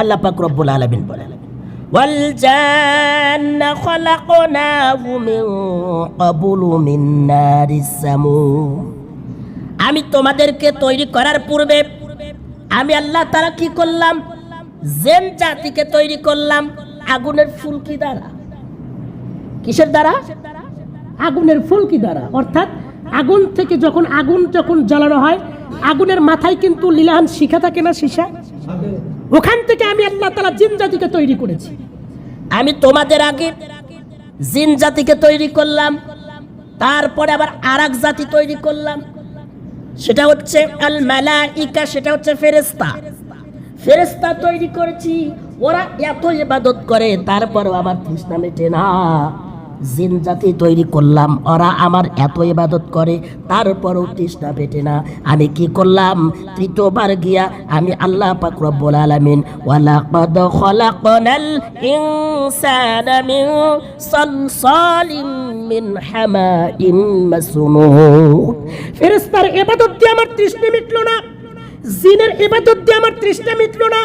আল্লাহ পাক রব্বুল আলামিন বলেন والجان خلقناه من قبل من نار السموم আমি তোমাদেরকে তৈরি করার পূর্বে আমি আল্লাহ তারা কি করলাম জেন জাতিকে তৈরি করলাম আগুনের ফুলকি দ্বারা কিসের দ্বারা আগুনের ফুলকি দ্বারা অর্থাৎ আগুন থেকে যখন আগুন যখন জ্বালানো হয় আগুনের মাথায় কিন্তু লীলাহান শিখা থাকে না সীসা ওখান থেকে আমি আল্লাহ তালা জিন জাতিকে তৈরি করেছি। আমি তোমাদের আগে জিন জাতিকে তৈরি করলাম, তারপরে আবার আর জাতি তৈরি করলাম। সেটা হচ্ছে আল মালাইকা, সেটা হচ্ছে ফেরেস্তা ফেরেস্তা তৈরি করেছি, ওরা এত ইবাদত করে, তারপরও আমার তৃষ্ণা মেটে না। জিন জাতি তৈরি করলাম। ওরা আমার এত ইবাদত করে, তারপরেও তৃষ্ণা পেটে না। আমি কি করলাম? তৃতীয়বার গিয়া আমি আল্লাহ পাক রব্বুল আলামিন, ওয়ালাকাদ খলাকনাল ইনসানা মিন সালসালিম মিন হামাইম মাসনুন ফেরেস্তার এবাদত দিয়ে আমার তৃষ্ণা মিটলো না। জিনের এবাদত দিয়ে আমার তৃষ্ণা মিটলো না।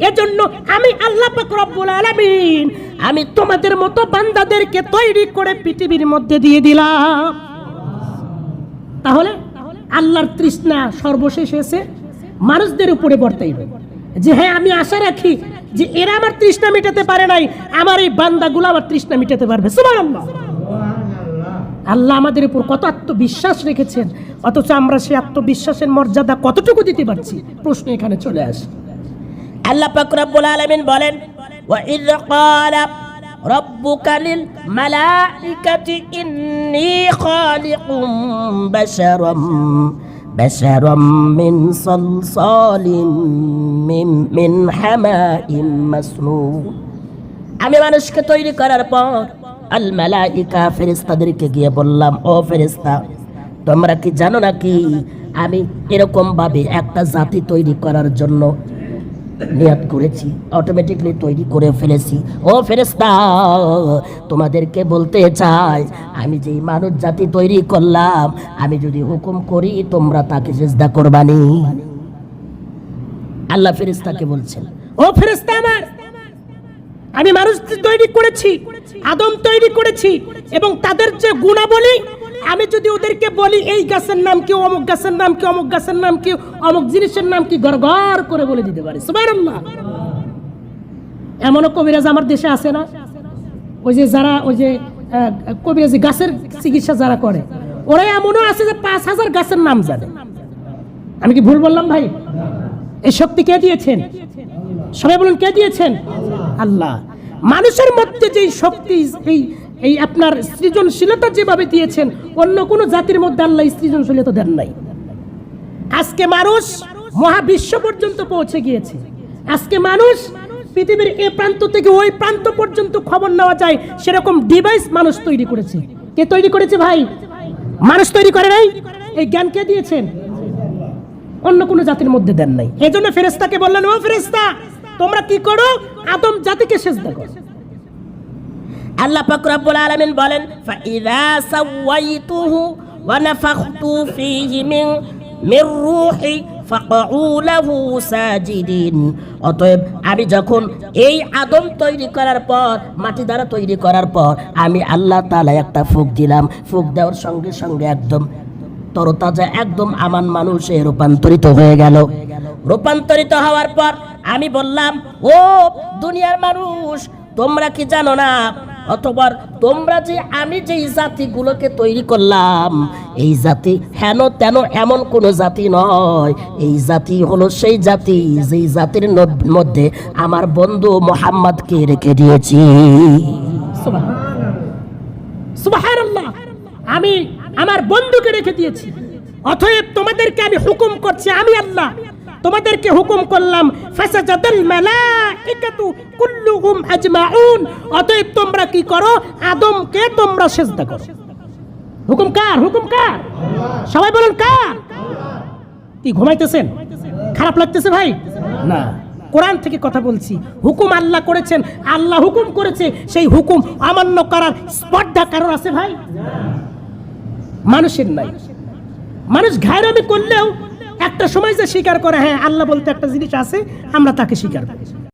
এজন্য আমি আল্লাহ রব্বুল আলামিন আমি তোমাদের মতো বান্দাদেরকে তৈরি করে পৃথিবীর মধ্যে দিয়ে দিলাম। তাহলে আল্লাহর তৃষ্ণা সর্বশেষ এসে মানুষদের উপরে বর্তাইবে যে হ্যাঁ আমি আশা রাখি যে এরা আমার তৃষ্ণা মেটাতে পারে নাই আমার এই বান্দাগুলো আমার তৃষ্ণা মেটাতে পারবে। সুবহানাল্লাহ। আল্লাহ আমাদের উপর কত আত্মবিশ্বাস রেখেছেন অথচ আমরা সেই আত্মবিশ্বাসের মর্যাদা কতটুকু দিতে পারছি? প্রশ্ন এখানে চলে আসে। আল্লাহ পাক রব্বুল আলামিন বলেন, ওয়া ইয ক্বালা লিল মালাইকাতি ইন্নী খালিকুম বাশারাম বাশারাম মিন সালসালিম মিন মিন হামাইম মাসনুন। আমি মানুষকে তৈরি করার পর আল মালাইকা ফেরেশতাদেরকে গিয়ে বললাম, ও ফেরেশতা, তোমরা কি জানো নাকি আমি এরকম ভাবে একটা জাতি তৈরি করার জন্য নিয়াত করেছি অটোমেটিকলি তৈরি করে ফেলেছি। ও ফেরেস্তা তোমাদেরকে বলতে চাই, আমি যেই মানব জাতি তৈরি করলাম, আমি যদি হুকুম করি, তোমরা তাকে চেষ্টা করবানি। আল্লাহ ফেরেস্তাকে বলছেন, ও ফেরেশতা আমার, আমি মানুষ তৈরি করেছি, আদম তৈরি করেছি, এবং তাদের যে গুণাবলী আমি যদি ওদেরকে বলি, এই গাছের নাম কি, অমুক গাছের নাম কি, অমুক গাছের নাম কি, অমুক জিনিসের নাম কি? গড় গড় করে বলে দিতে পারি। সুবহানাল্লাহ। এমনও কবিরাজ আমার দেশে আছে না? ওই যে যারা, ওই যে কবিরাজি গাছের চিকিৎসা যারা করে, ওরা এমনও আছে যে পাঁচ হাজার গাছের নাম জানে। আমি কি ভুল বললাম ভাই? এই শক্তি কে দিয়েছেন? সবাই বলুন, কে দিয়েছেন? আল্লাহ। মানুষের মধ্যে যে শক্তি, এই এই আপনার সৃজনশীলতা যেভাবে দিয়েছেন, অন্য কোনো জাতির মধ্যে আল্লাহ সৃজনশীলতা দেন নাই। আজকে মানুষ মহাবিশ্ব পর্যন্ত পৌঁছে গিয়েছে। আজকে মানুষ পৃথিবীর এ প্রান্ত থেকে ওই প্রান্ত পর্যন্ত খবর নেওয়া যায়, সেরকম ডিভাইস মানুষ তৈরি করেছে। কে তৈরি করেছে ভাই? মানুষ তৈরি করে নাই? এই জ্ঞান কে দিয়েছেন? অন্য কোনো জাতির মধ্যে দেন নাই। এই জন্য ফেরেস্তাকে বললেন, ও ফেরেস্তা তোমরা কি করো? আদম জাতিকে সেজদা করো। আল্লাহ পাক রব্বুল আলামিন বলেন, ফাইদা সাওয়াইতুহু ওয়া নাফাখতু ফীহি মিন, মির রূহি অতএব আমি যখন এই আদম তৈরি করার পর, মাটি দ্বারা তৈরি করার পর, আমি আল্লাহ তালা একটা ফুক দিলাম। ফুক দেওয়ার সঙ্গে সঙ্গে একদম তরতাজা, একদম আমান মানুষে রূপান্তরিত হয়ে গেল। রূপান্তরিত হওয়ার পর আমি বললাম, ও দুনিয়ার মানুষ, তোমরা কি জানো না অথবা তোমরা যে আমি যে জাতিগুলোকে তৈরি করলাম, এই জাতি হেন তেন এমন কোনো জাতি নয়। এই জাতি হলো সেই জাতি যেই জাতির মধ্যে আমার বন্ধু মোহাম্মদকে রেখে দিয়েছি। আমি আমার বন্ধুকে রেখে দিয়েছি। অতএব তোমাদেরকে আমি হুকুম করছি, আমি আল্লাহ তোমাদেরকে হুকুম করলাম ফাসাজাদাল মালাইকাতু কুল্লুহুম আজমাউন। অতএব তোমরা কি করো? আদমকে তোমরা সেজদা করো। হুকুম কার? হুকুম কার? সবাই বলুন কার? কি ঘুমাইতেছেন? খারাপ লাগতেছে ভাই? না। কোরআন থেকে কথা বলছি। হুকুম আল্লাহ করেছেন আল্লাহ হুকুম করেছে সেই হুকুম অমান্য করার স্পর্ধা কারোর আছে ভাই? মানুষের নাই। মানুষ ঘায়রামি করলেও একটা সময় যে স্বীকার করে হ্যাঁ আল্লাহ বলতে একটা জিনিস আছে, আমরা তাকে স্বীকার করি।